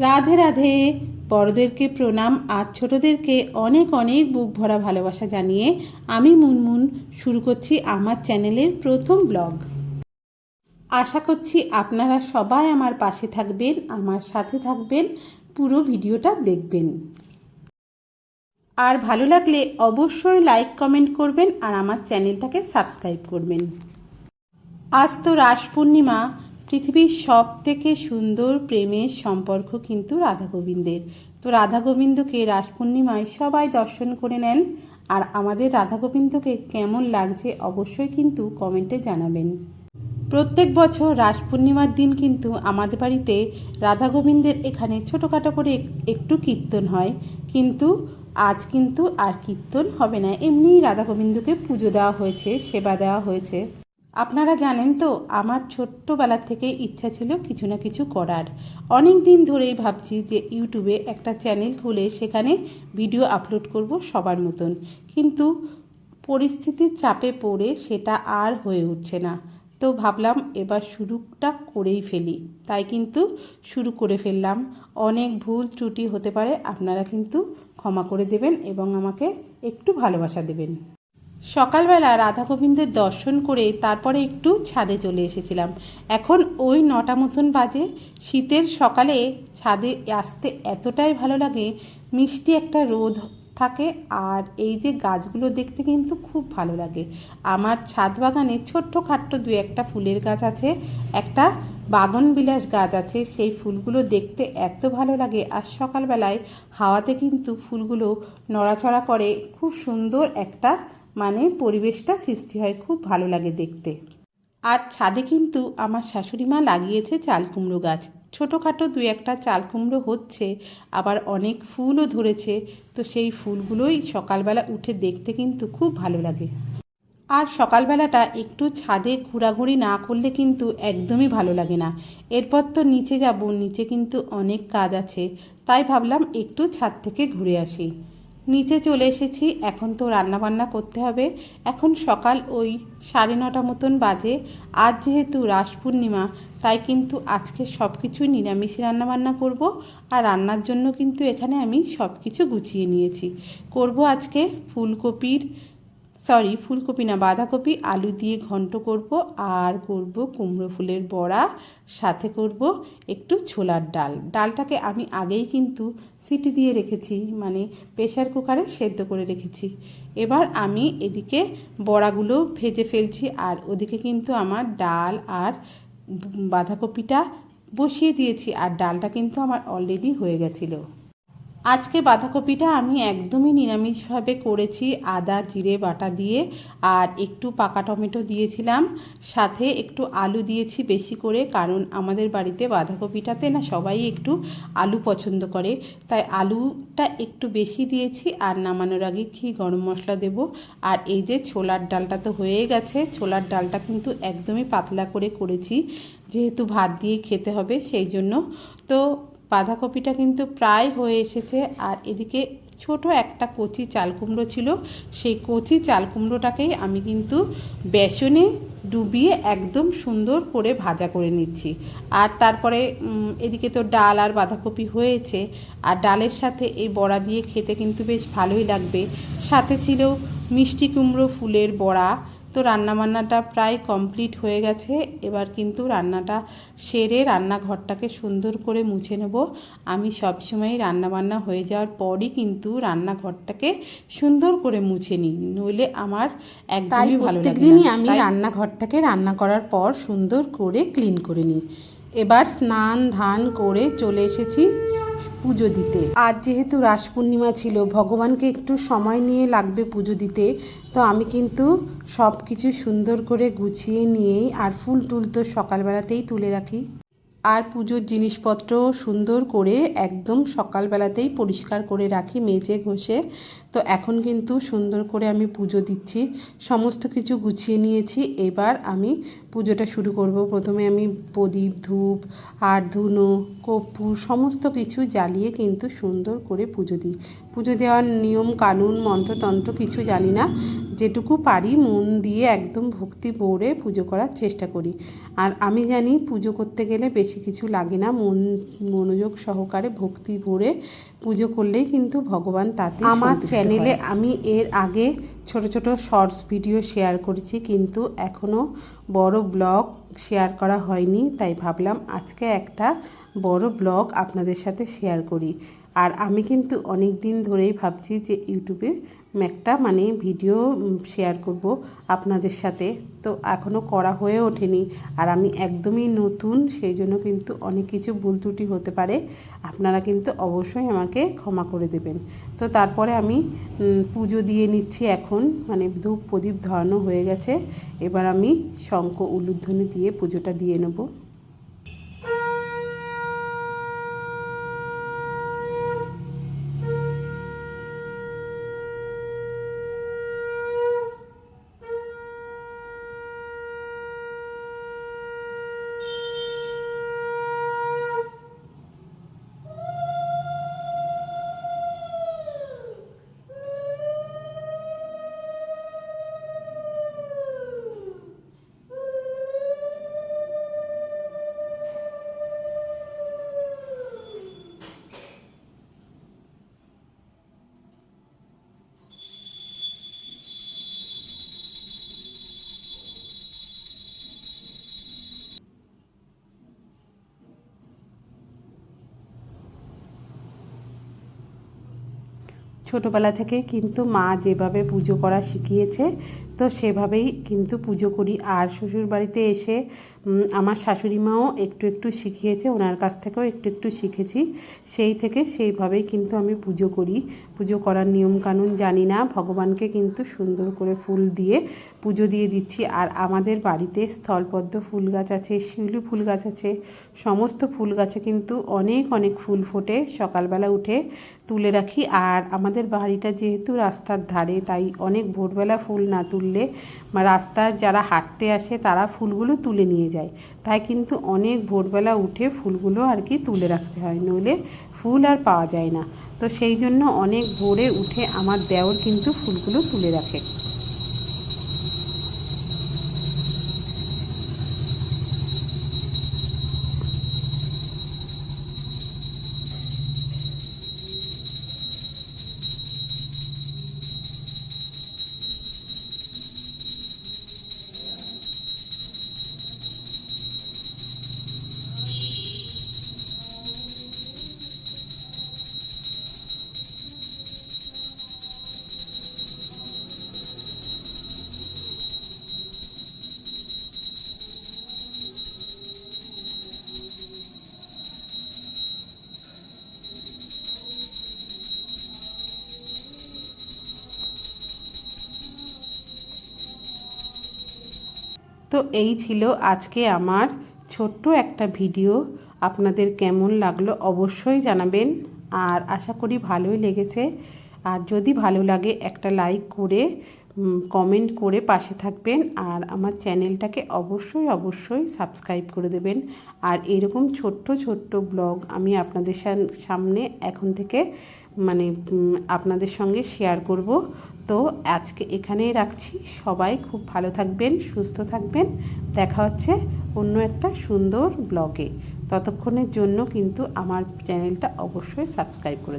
রাধে রাধে। বড়দেরকে প্রণাম, আর ছোটদেরকে অনেক অনেক বুক ভরা ভালোবাসা জানিয়ে আমি মুনমুন। শুরু করছি আমার চ্যানেলের প্রথম ব্লগ। আশা করছি আপনারা সবাই আমার পাশে থাকবেন, আমার সাথে থাকবেন, পুরো ভিডিওটা দেখবেন। আর ভালো লাগলে অবশ্যই লাইক, কমেন্ট করবেন, আর আমার চ্যানেলটাকে সাবস্ক্রাইব করবেন। আজ তো রাস পূর্ণিমা পৃথিবীর সব থেকে সুন্দর প্রেমের সম্পর্ক কিন্তু রাধা গোবিন্দের তো রাধা গোবিন্দকে রাস পূর্ণিমায় সবাই দর্শন করে নেন। আর আমাদের রাধা গোবিন্দকে কেমন লাগছে অবশ্যই কিন্তু কমেন্টে জানাবেন। প্রত্যেক বছর রাস পূর্ণিমার দিন কিন্তু আমাদের বাড়িতে রাধা গোবিন্দের এখানে ছোটোখাটো করে একটু কীর্তন হয়। কিন্তু আজ কিন্তু আর কীর্তন হবে না। এমনিই রাধা গোবিন্দকে পুজো দেওয়া হয়েছে, সেবা দেওয়া হয়েছে। আপনারা জানেন তো, আমার ছোট্টবেলার থেকে ইচ্ছা ছিল কিছু না কিছু করার। অনেক দিন ধরেই ভাবছি যে ইউটিউবে একটা চ্যানেল খুলে সেখানে ভিডিও আপলোড করব সবার মতন। কিন্তু পরিস্থিতির চাপে পড়ে সেটা আর হয়ে উঠছে না। তো ভাবলাম এবার শুরুটা করেই ফেলি। তাই কিন্তু শুরু করে ফেললাম। অনেক ভুল ত্রুটি হতে পারে, আপনারা কিন্তু ক্ষমা করে দেবেন এবং আমাকে একটু ভালোবাসা দেবেন। সকালবেলা রাধা গোবিন্দের দর্শন করে তারপরে একটু ছাদে চলে এসেছিলাম। এখন ওই নটা মতন বাজে। শীতের সকালে ছাদে আসতে এতটাই ভালো লাগে, মিষ্টি একটা রোদ থাকে আর এই যে গাছগুলো দেখতে কিন্তু খুব ভালো লাগে। আমার ছাদ বাগানে ছোট্ট খাট্ট দু একটা ফুলের গাছ আছে, একটা বাগন বিলাস গাছ আছে। সেই ফুলগুলো দেখতে এত ভালো লাগে আর সকালবেলায় হাওয়াতে কিন্তু ফুলগুলো নড়াচড়া করে। খুব সুন্দর একটা মানে পরিবেশটা সৃষ্টি হয়, খুব ভালো লাগে দেখতে। আর ছাদে কিন্তু আমার শাশুড়ি মা লাগিয়েছে চাল কুমড়ো গাছ। ছোটোখাটো দু একটা চাল কুমড়ো হচ্ছে, আবার অনেক ফুলও ধরেছে, তো সেই ফুলগুলোই সকালবেলা উঠে দেখতে কিন্তু খুব ভালো লাগে। আর সকালবেলাটা একটু ছাদে ঘোরাঘুরি না করলে কিন্তু একদমই ভালো লাগে না। এরপর তো নিচে যাব, নিচে কিন্তু অনেক কাজ আছে, তাই ভাবলাম একটু ছাদ থেকে ঘুরে আসি। নিচে চলে এসেছি, এখন তো রান্না বান্না করতে হবে। এখন সকাল ওই সাড়ে নটা মতন বাজে। আজ যেহেতু রাস পূর্ণিমা, তাই কিন্তু আজকে সব কিছু নিরামিষ রান্নাবান্না করব। আর রান্নার জন্য কিন্তু এখানে আমি সব কিছু গুছিয়ে নিয়েছি। করব আজকে ফুলকপির সরি ফুলকপি না বাঁধাকপি, আলু দিয়ে ঘন্ট করব, আর করব কুমড়ো ফুলের বড়া, সাথে করব একটু ছোলার ডাল। ডালটাকে আমি আগেই কিন্তু সিটি দিয়ে রেখেছি মানে প্রেশার কুকারে সেদ্ধ করে রেখেছি। এবার আমি এদিকে বড়াগুলো ভেজে ফেলছি, আর ওদিকে কিন্তু আমার ডাল আর বাঁধাকপিটা বসিয়ে দিয়েছি, আর ডালটা কিন্তু আমার অলরেডি হয়ে গেছিল। আজকে বাঁধাকপিটা আমি একদমই নিরামিষভাবে করেছি, আদা, জিরে, বাটা দিয়ে। আর একটু পাকা টমেটো দিয়েছিলাম, সাথে একটু আলু দিয়েছি বেশি করে, কারণ আমাদের বাড়িতে বাঁধাকপিটাতে না সবাই একটু আলু পছন্দ করে। তাই আলুটা একটু বেশি দিয়েছি, আর নামানোর আগে ঘি, গরম মশলা দেব। আর এই যে ছোলার ডালটা তো হয়ে গেছে, ছোলার ডালটা কিন্তু একদমই পাতলা করে করেছি, যেহেতু ভাত দিয়ে খেতে হবে সেই জন্য। তো বাঁধাকপিটা কিন্তু প্রায় হয়ে এসেছে। আর এদিকে ছোট একটা কচি চাল কুমড়ো ছিল। সেই কচি চাল কুমড়োটাকেই আমি কিন্তু বেসনে ডুবিয়ে একদম সুন্দর করে ভাজা করে নিচ্ছি। আর তারপরে এদিকে তো ডাল আর বাঁধাকপি হয়েছে। আর ডালের সাথে এই বড়া দিয়ে খেতে কিন্তু বেশ ভালোই লাগবে। সাথে ছিল মিষ্টি কুমড়ো ফুলের বড়া। তো রান্নাবান্নাটা প্রায় কমপ্লিট হয়ে গেছে। এবার কিন্তু রান্নাটা সেরে রান্নাঘরটাকে সুন্দর করে মুছে নেব। আমি সবসময় রান্নাবান্না হয়ে যাওয়ার পরই কিন্তু রান্নাঘরটাকে সুন্দর করে মুছে নিই। নইলে আমার একদমই ভালো লাগে না। আমি রান্নাঘরটাকে রান্না করার পর সুন্দর করে ক্লিন করে নিই। এবার স্নান ধান করে চলে এসেছি। পুজো দিতে। আজ যেহেতু রাস পূর্ণিমা ছিল, ভগবানকে একটু সময় নিয়ে লাগবে পুজো দিতে। তো আমি কিন্তু সব কিছু সুন্দর করে গুছিয়ে নিয়েই আর ফুল টুল তো সকালবেলাতেই তুলে রাখি। আর পুজোর জিনিসপত্র সুন্দর করে একদম সকালবেলাতেই পরিষ্কার করে রাখি, মেজে ঘষে। তো এখন কিন্তু সুন্দর করে আমি পুজো দিচ্ছি। সমস্ত কিছু গুছিয়ে নিয়েছি। এবার আমি পুজোটা শুরু করব। প্রথমে আমি প্রদীপ ধূপ আর ধুনো কর্পূর সমস্ত কিছু জ্বালিয়ে কিন্তু সুন্দর করে পুজো দিই। পুজো দেওয়ার নিয়ম কানুন মন্ত্রতন্ত্র কিছু জানি না। যেটুকু পারি মন দিয়ে একদম ভক্তি ভরে পুজো করার চেষ্টা করি। আর আমি জানি পুজো করতে গেলে বেশি কিছু লাগে না। মন মনোযোগ সহকারে ভক্তি ভরে পুজো করলেই কিন্তু ভগবান তাতে আমার চ্যানেলে আমি এর আগে ছোট ছোট শর্টস ভিডিও শেয়ার করেছি, কিন্তু এখনও বড় ব্লগ শেয়ার করা হয়নি, তাই ভাবলাম আজকে একটা বড় ব্লগ আপনাদের সাথে শেয়ার করি। আর আমি কিন্তু অনেক দিন ধরেই ভাবছি যে ইউটিউবে একটা মানে ভিডিও শেয়ার করব আপনাদের সাথে। তো এখনও করা হয়ে ওঠেনি আর আমি একদমই নতুন, সেই জন্য কিন্তু অনেক কিছু ভুল ত্রুটি হতে পারে। আপনারা কিন্তু অবশ্যই আমাকে ক্ষমা করে দেবেন। তো তারপরে আমি পুজো দিয়ে নিচ্ছি এখন। মানে ধূপ প্রদীপ ধরানো হয়ে গেছে। এবার আমি শঙ্খ উলুধ্বনি দিয়ে পুজোটা দিয়ে নেব। ছোটোবেলা থেকে কিন্তু মা যেভাবে পুজো করা শিখিয়েছে, তো সেভাবেই কিন্তু পুজো করি। আর শ্বশুর বাড়িতে এসে আমার শাশুড়ি মাও একটু একটু শিখিয়েছে, ওনার কাছ থেকেও একটু একটু শিখেছি। সেই থেকে সেইভাবেই কিন্তু আমি পুজো করি। পুজো করার নিয়মকানুন জানি না, ভগবানকে কিন্তু সুন্দর করে ফুল দিয়ে পুজো দিয়ে দিচ্ছি। আর আমাদের বাড়িতে স্থলপদ্ম ফুল গাছ আছে, শিউলি ফুল গাছ আছে, সমস্ত ফুল গাছে কিন্তু অনেক অনেক ফুল ফোটে। সকালবেলা উঠে তুলে রাখি। আর আমাদের বাড়িটা যেহেতু রাস্তার ধারে, তাই অনেক ভোরবেলা ফুল না তুললে রাস্তার যারা হাঁটতে আসে, তারা ফুলগুলো তুলে নিয়ে যায় তাই কিন্তু অনেক ভোরবেলা উঠে ফুলগুলো আর কি তুলে রাখতে হয়, নইলে ফুল আর পাওয়া যায় না। তো সেই জন্য অনেক ভোরে উঠে আমার দেওর কিন্তু ফুলগুলো তুলে রাখে। তো এই ছিল আজকে আমার ছোট্ট একটা ভিডিও। আপনাদের কেমন লাগল অবশ্যই জানাবেন। আর আশা করি ভালোই লেগেছে। আর যদি ভালো লাগে একটা লাইক করে কমেন্ট করে পাশে থাকবেন। আর আমার চ্যানেলটাকে অবশ্যই অবশ্যই সাবস্ক্রাইব করে দেবেন। আর এরকম ছোট্ট ছোট্ট ব্লগ আমি আপনাদের সামনে এখন থেকে মানে আপনাদের সঙ্গে শেয়ার করব। তো আজকে এখানেই রাখছি। সবাই খুব ভালো থাকবেন, সুস্থ থাকবেন। দেখা হচ্ছে অন্য একটা সুন্দর ব্লগে। ততক্ষণের জন্য কিন্তু আমার চ্যানেলটা অবশ্যই সাবস্ক্রাইব করে